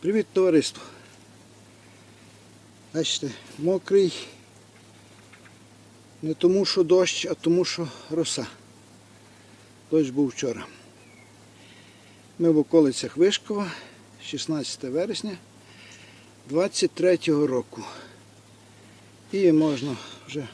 Привіт, товариство. Бачите, мокрий не тому, що дощ, а тому, що роса. Дощ був вчора. Ми в околицях Вишкова, 16 вересня 23-го року. І можна вже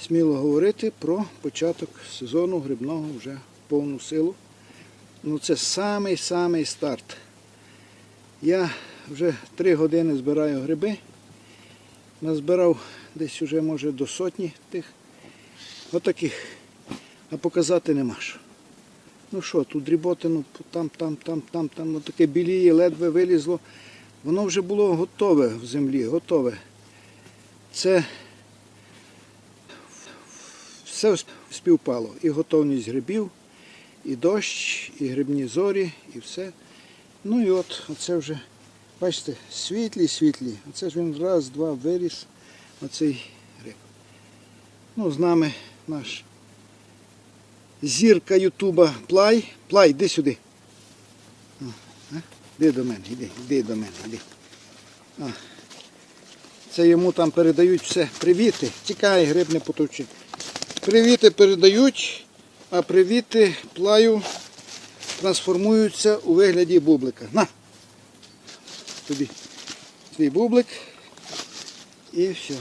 сміло говорити про початок сезону грибного вже в повну силу. Ну це самий-самий старт. Я вже три години збираю гриби. Назбирав десь уже може до сотні тих. Отаких. А показати нема що. Ну що, тут дріботину там, там, там, там, там, отаке біліє, ледве вилізло. Воно вже було готове в землі, готове. Це все співпало. І готовність грибів, і дощ, і грибні зорі, і все. Ну і от оце вже, бачите, світлі, світлі. Оце ж він раз, два виріс, оцей гриб. Ну, з нами наш зірка Ютуба Плай. Плай, йди сюди. А? Іди до мене, іди, іди до мене, іди. А. Це йому там передають все. Привіти. Тікай, гриб не потовчи. Привіти передають, а привіти плаю трансформуються у вигляді бублика. На! Тобі твій бублик. І все.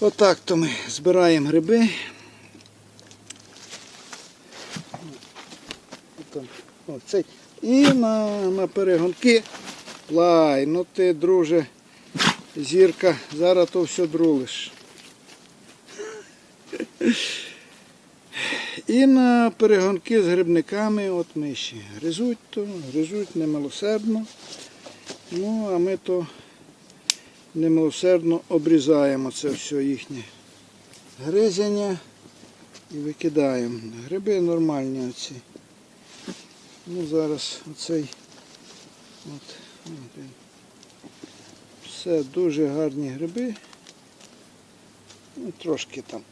Отак то ми збираємо гриби. Там, о, цей. І на, на перегонки плай. Ну ти, друже, зірка, зараз то все друлиш. І на перегонки з грибниками, от ми ще гризуть то, гризуть немилосердно. Ну, а ми то немилосердно обрізаємо це все їхнє гризення і викидаємо. Гриби нормальні оці. Ну, зараз оцей от все дуже гарні гриби. Ну, трошки там.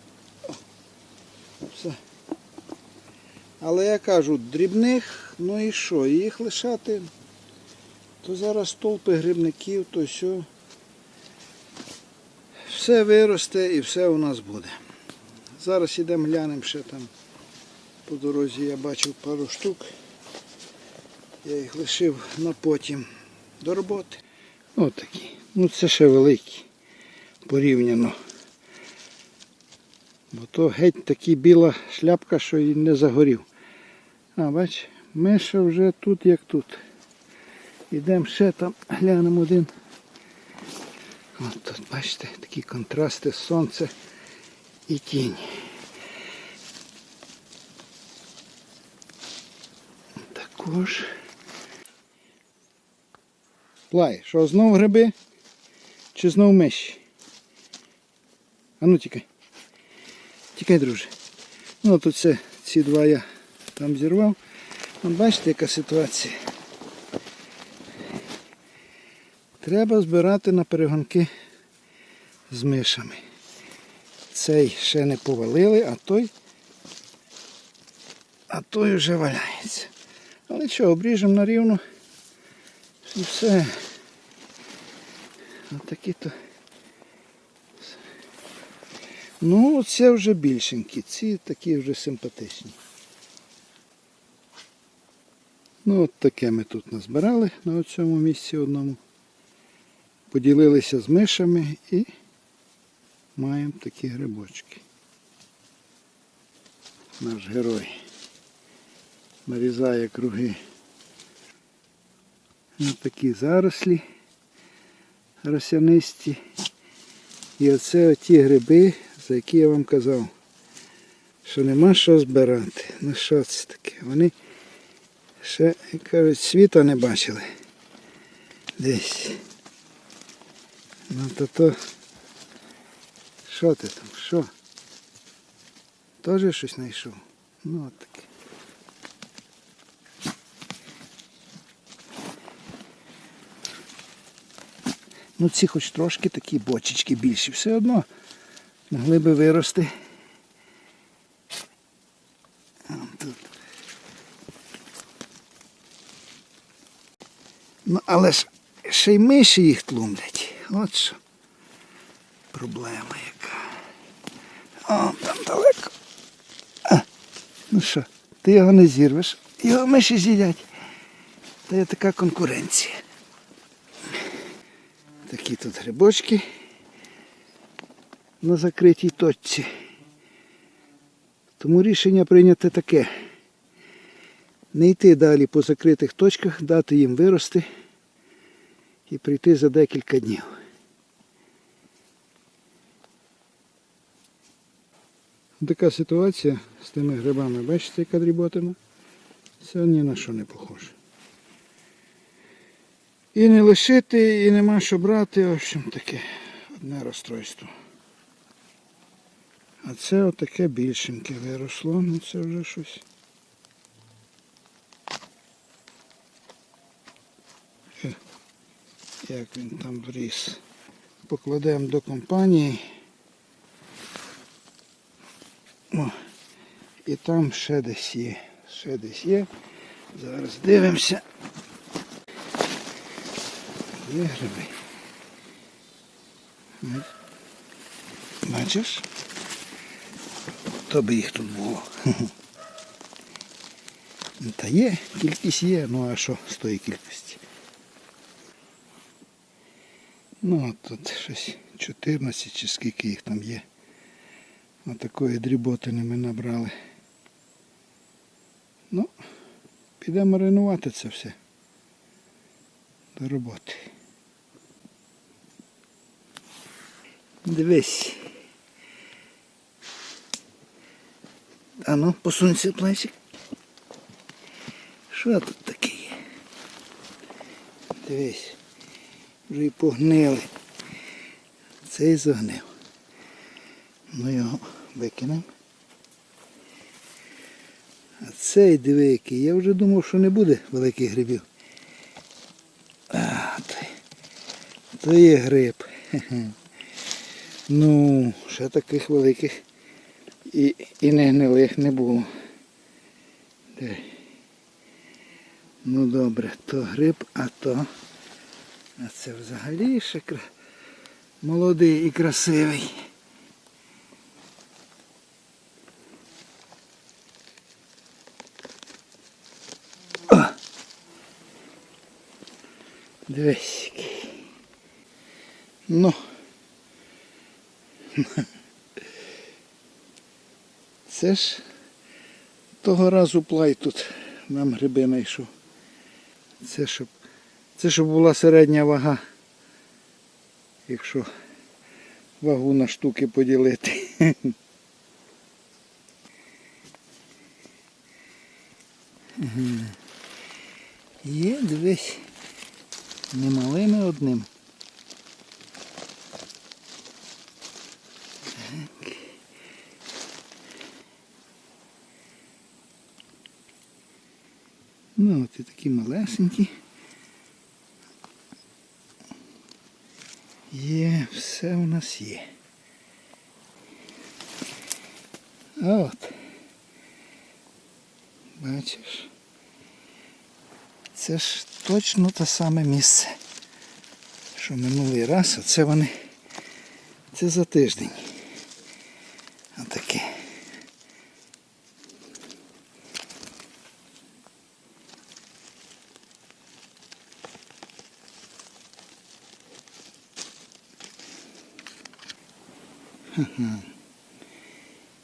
Все. Але я кажу, дрібних, ну і що, їх лишати, то зараз толпи грибників, то все. Все виросте і все у нас буде. Зараз ідемо глянемо ще там. По дорозі я бачив пару штук. Я їх лишив на потім до роботи. Отакі. Ну це ще великі порівняно. Бо то геть такі біла шляпка, що і не загорів. А, бач, Миша вже тут як тут. Ідемо ще там, глянемо один. От тут, бачите, такі контрасти сонце і тінь. Також. Плай, що знов гриби? Чи знов миші? А ну тікай. Тікай, друже. Ну тут це, ці два я там зірвав. От бачите, яка ситуація. Треба збирати на перегонки з мишами. Цей ще не повалили, а той, а той вже валяється. Але що, обріжемо на рівну і все. Отакі то. Ну, це вже більшенькі, ці такі вже симпатичні. Ну, от таке ми тут назбирали на цьому місці одному. Поділилися з мишами і маємо такі грибочки. Наш герой нарізає круги. Ось такі зарослі росянисті. І оце оті гриби, за які я вам казав, що нема що збирати. Ну що це таке? Вони ще, як кажуть, світа не бачили. Десь. Ну то то. Що ти там? Що? Теж щось знайшов? Ну от таке. Ну ці хоч трошки такі бочечки більші. Все одно могли би вирости. Ну, але ж ще й миші їх тлумлять. От що. Проблема яка. О, там далеко. А, ну що, ти його не зірвеш, його миші з'їдять. Та є така конкуренція. Такі тут грибочки на закритій точці. Тому рішення прийняте таке. Не йти далі по закритих точках, дати їм вирости і прийти за декілька днів. Така ситуація з тими грибами. Бачите, яка дріботина? Це ні на що не похоже. І не лишити, і нема що брати, в общем таке одне розстройство. А це отаке більшеньке виросло, ну це вже щось. Як він там вріс. Покладемо до компанії. О, і там ще десь є. Ще десь є. Зараз дивимося. Є гриби. Бачиш? То би їх тут було. Та є, кількість є, ну а що з тої кількості? Ну от тут щось 14 чи скільки їх там є. Отакої дріботини ми набрали. Ну, підемо маринувати це все. До роботи. Дивись. А ну, посунься плечик. Що тут таке є? Дивись. Вже і погнили. Цей загнив. Ну його викинемо. А цей диви який. Я вже думав, що не буде великих грибів. А, то, то є гриб. Ну, ще таких великих і, і не гнилих не було. Ну добре, то гриб, а то. А це взагалі ще кра... молодий і красивий. О! Дивись. Ну. Це ж того разу плай тут нам гриби знайшов. Це щоб, це щоб була середня вага. Якщо вагу на штуки поділити. Є, дивись, немалими одним. Ну от і такі малесенькі. Є, все у нас є. От. Бачиш. Це ж точно те саме місце, що минулий раз, а це вони. Це за тиждень. Отаке. Ага.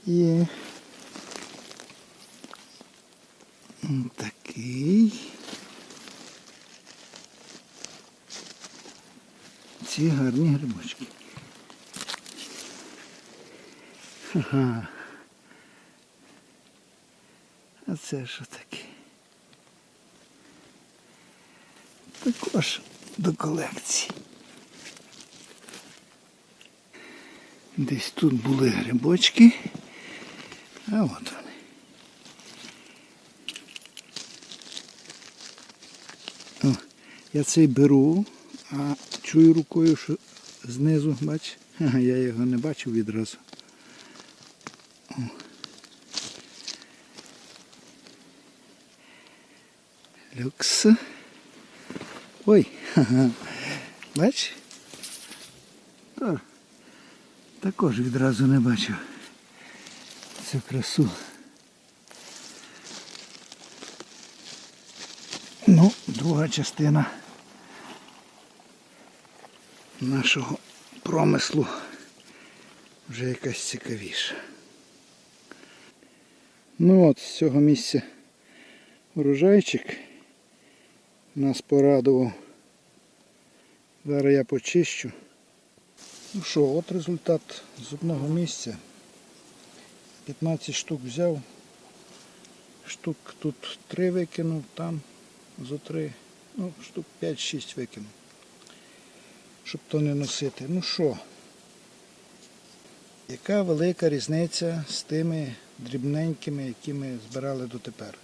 Є. Такий. Ці гарні грибочки. Ага. А це що таке? Також до колекції. Десь тут були грибочки. А от вони. О, я цей беру, а чую рукою, що знизу, бач, Ага, я його не бачив відразу. О. Люкс. Ой, ха-ха. Бач? То, також відразу не бачив цю красу. Ну, друга частина нашого промислу вже якась цікавіша. Ну от, з цього місця урожайчик нас порадував. Зараз я почищу. Ну що, от результат з одного місця. 15 штук взяв. Штук тут 3 викинув, там зо 3. Ну, штук 5-6 викинув. Щоб то не носити. Ну що? Яка велика різниця з тими дрібненькими, які ми збирали дотепер?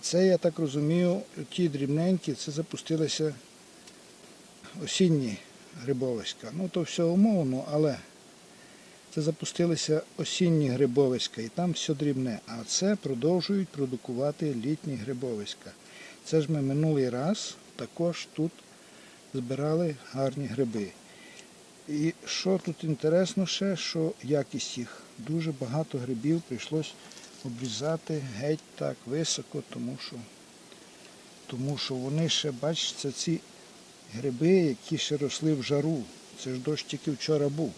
Це, я так розумію, ті дрібненькі, це запустилися осінні грибовиська. Ну, то все умовно, але це запустилися осінні грибовиська і там все дрібне. А це продовжують продукувати літні грибовиська. Це ж ми минулий раз також тут збирали гарні гриби. І що тут інтересно ще, що якість їх. Дуже багато грибів прийшлось обрізати геть так високо, тому що, тому що вони ще, бачите, ці гриби, які ще росли в жару. Це ж дощ тільки вчора був.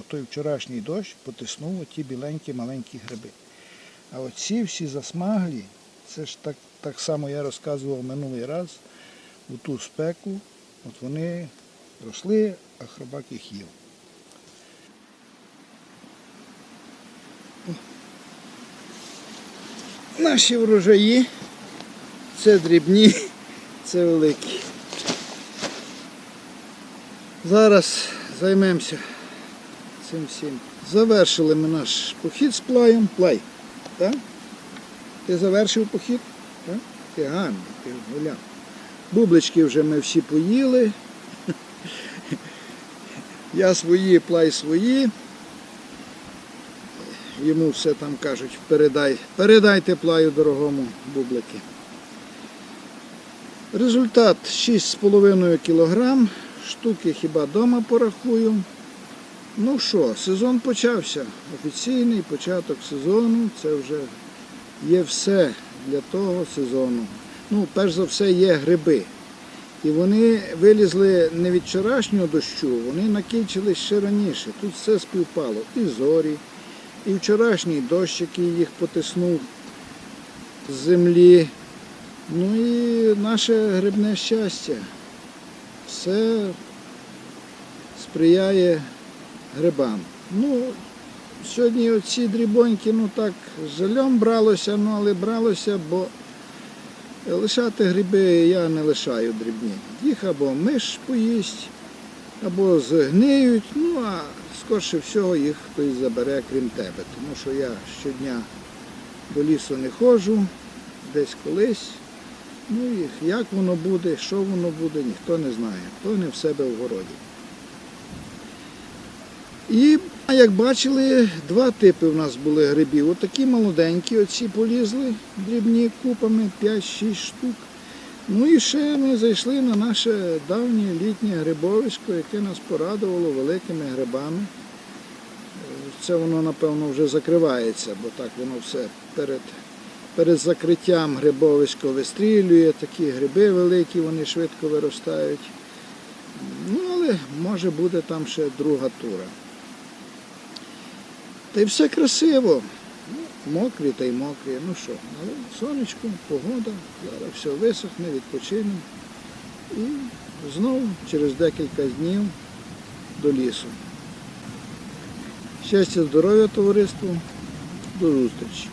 От, от вчорашній дощ потиснув оті біленькі маленькі гриби. А оці всі засмаглі, це ж так, так само я розказував минулий раз, у ту спеку, от вони росли, а хробак їх їв. Наші врожаї це дрібні, це великі. Зараз займемося цим всім. Завершили ми наш похід з плаєм. Плай. Так? Ти завершив похід? Так? Ти гарний, ти гуляв. Бублички вже ми всі поїли. Я свої, плай свої. Йому все там кажуть, передай, передайте плаю дорогому бублики. Результат 6,5 Штуки хіба дома порахую. Ну що, сезон почався. Офіційний початок сезону. Це вже є все для того сезону. Ну, перш за все, є гриби. І вони вилізли не від вчорашнього дощу, вони накінчились ще раніше. Тут все співпало. І зорі, і вчорашній дощ, який їх потиснув з землі. Ну і наше грибне щастя. Все сприяє грибам. Ну, сьогодні оці дрібоньки, ну так, жалем бралося, ну але бралося, бо лишати гриби я не лишаю дрібні. Їх або миш поїсть, або згниють, ну а скорше всього їх хтось забере, крім тебе. Тому що я щодня до лісу не ходжу, десь колись. Ну і як воно буде, що воно буде, ніхто не знає. То не в себе в городі. І, як бачили, два типи в нас були грибів. Отакі молоденькі, оці полізли дрібні купами, 5-6 штук. Ну і ще ми зайшли на наше давнє літнє грибовисько, яке нас порадувало великими грибами. Це воно, напевно, вже закривається, бо так воно все перед, перед закриттям грибовисько вистрілює, такі гриби великі, вони швидко виростають. Ну, але може буде там ще друга тура. Та й все красиво. Ну, Мокрі та й мокрі. Ну що, але сонечко, погода, зараз все висохне, відпочинемо. І знову через декілька днів до лісу. Щастя, здоров'я, товариству. До зустрічі.